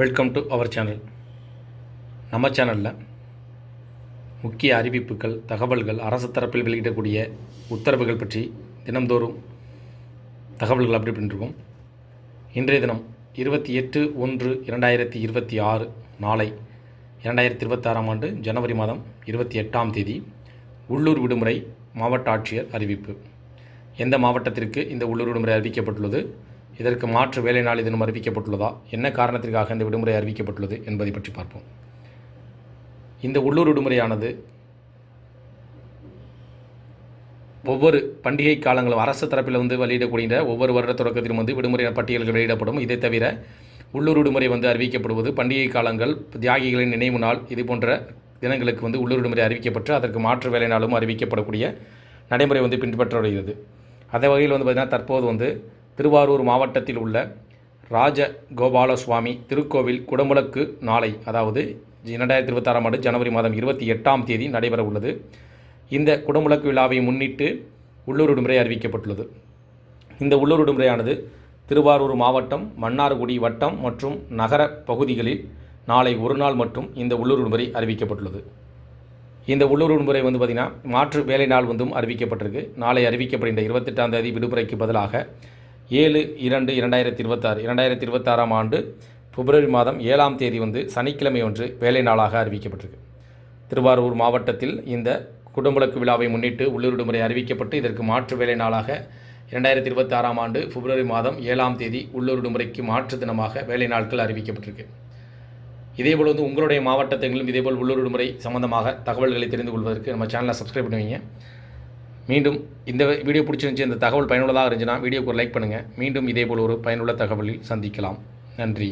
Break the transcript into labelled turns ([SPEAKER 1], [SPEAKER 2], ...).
[SPEAKER 1] Welcome to our channel நம்ம சேனலில் முக்கிய அறிவிப்புகள் தகவல்கள் அரசு தரப்பில் வெளியிடக்கூடிய உத்தரவுகள் பற்றி தினம்தோறும் தகவல்கள் அப்படி பண்ணிருக்கோம் இன்றைய தினம் இருபத்தி எட்டு ஒன்று இரண்டாயிரத்தி இருபத்தி ஆறு நாளை இரண்டாயிரத்தி இருபத்தாறாம் ஆண்டு ஜனவரி மாதம் இருபத்தி எட்டாம் தேதி உள்ளூர் விடுமுறை மாவட்ட ஆட்சியர் அறிவிப்பு. எந்த மாவட்டத்திற்கு இந்த உள்ளூர் விடுமுறை அறிவிக்கப்பட்டுள்ளது? இதற்கு மாற்று வேலை நாள் இதனும் அறிவிக்கப்பட்டுள்ளதா? என்ன காரணத்திற்காக இந்த விடுமுறை அறிவிக்கப்பட்டுள்ளது என்பதை பற்றி பார்ப்போம். இந்த உள்ளூர் விடுமுறையானது ஒவ்வொரு பண்டிகை காலங்களும் அரசு தரப்பில் வந்து வெளியிடக்கூடிய ஒவ்வொரு வருட தொடக்கத்திலும் வந்து விடுமுறை பட்டியல்கள் வெளியிடப்படும். இதை தவிர உள்ளூர் விடுமுறை வந்து அறிவிக்கப்படுவது பண்டிகை காலங்கள் தியாகிகளின் நினைவு நாள் இது போன்ற தினங்களுக்கு வந்து உள்ளூர் விடுமுறை அறிவிக்கப்பட்டு அதற்கு மாற்று வேலை நாளும் அறிவிக்கப்படக்கூடிய நடைமுறை வந்து பின்பற்றப்படுகிறது. அதே வகையில் வந்து பார்த்திங்கன்னா தற்போது வந்து திருவாரூர் மாவட்டத்தில் உள்ள ராஜ கோபாலசுவாமி திருக்கோவில் குடமுழக்கு நாளை அதாவது இரண்டாயிரத்தி இருபத்தாறாம் ஆண்டு ஜனவரி மாதம் இருபத்தி எட்டாம் தேதி நடைபெற உள்ளது. இந்த குடமுழக்கு விழாவை முன்னிட்டு உள்ளூர் விடுமுறை அறிவிக்கப்பட்டுள்ளது. இந்த உள்ளூர் விடுமுறையானது திருவாரூர் மாவட்டம் மன்னார்குடி வட்டம் மற்றும் நகர பகுதிகளில் நாளை ஒரு நாள் மற்றும் இந்த உள்ளூர் விடுமுறை அறிவிக்கப்பட்டுள்ளது. இந்த உள்ளூர் விடுமுறை வந்து பார்த்திங்கன்னா மாற்று வேலை நாள் வந்தும் அறிவிக்கப்பட்டிருக்கு. நாளை அறிவிக்கப்படுகின்ற இருபத்தெட்டாம் தேதி விடுமுறைக்கு பதிலாக ஏழு இரண்டு இரண்டாயிரத்தி இருபத்தாறு இரண்டாயிரத்தி இருபத்தாறாம் ஆண்டு பிப்ரவரி மாதம் ஏழாம் தேதி வந்து சனிக்கிழமை ஒன்று வேலை நாளாக அறிவிக்கப்பட்டிருக்கு. திருவாரூர் மாவட்டத்தில் இந்த குடமுழக்கு விழாவை முன்னிட்டு உள்ளூர் விடுமுறை அறிவிக்கப்பட்டு இதற்கு மாற்று வேலை நாளாக இரண்டாயிரத்தி இருபத்தாறாம் ஆண்டு பிப்ரவரி மாதம் ஏழாம் தேதி உள்ளூர் விடுமுறைக்கு மாற்று தினமாக வேலை நாட்கள் அறிவிக்கப்பட்டிருக்கு. இதேபோல் வந்து உங்களுடைய மாவட்டத்திலும் இதேபோல் உள்ளூர் விடுமுறை சம்பந்தமாக தகவல்களை தெரிந்து கொள்வதற்கு நம்ம சேனலை சப்ஸ்கிரைப் பண்ணுவீங்க. மீண்டும் இந்த வீடியோ பிடிச்சிருந்துச்சி இந்த தகவல் பயனுள்ளதாக இருந்துச்சுன்னா வீடியோக்கு ஒரு லைக் பண்ணுங்கள் மீண்டும் இதேபோல் ஒரு பயனுள்ள தகவலில் சந்திக்கலாம். நன்றி.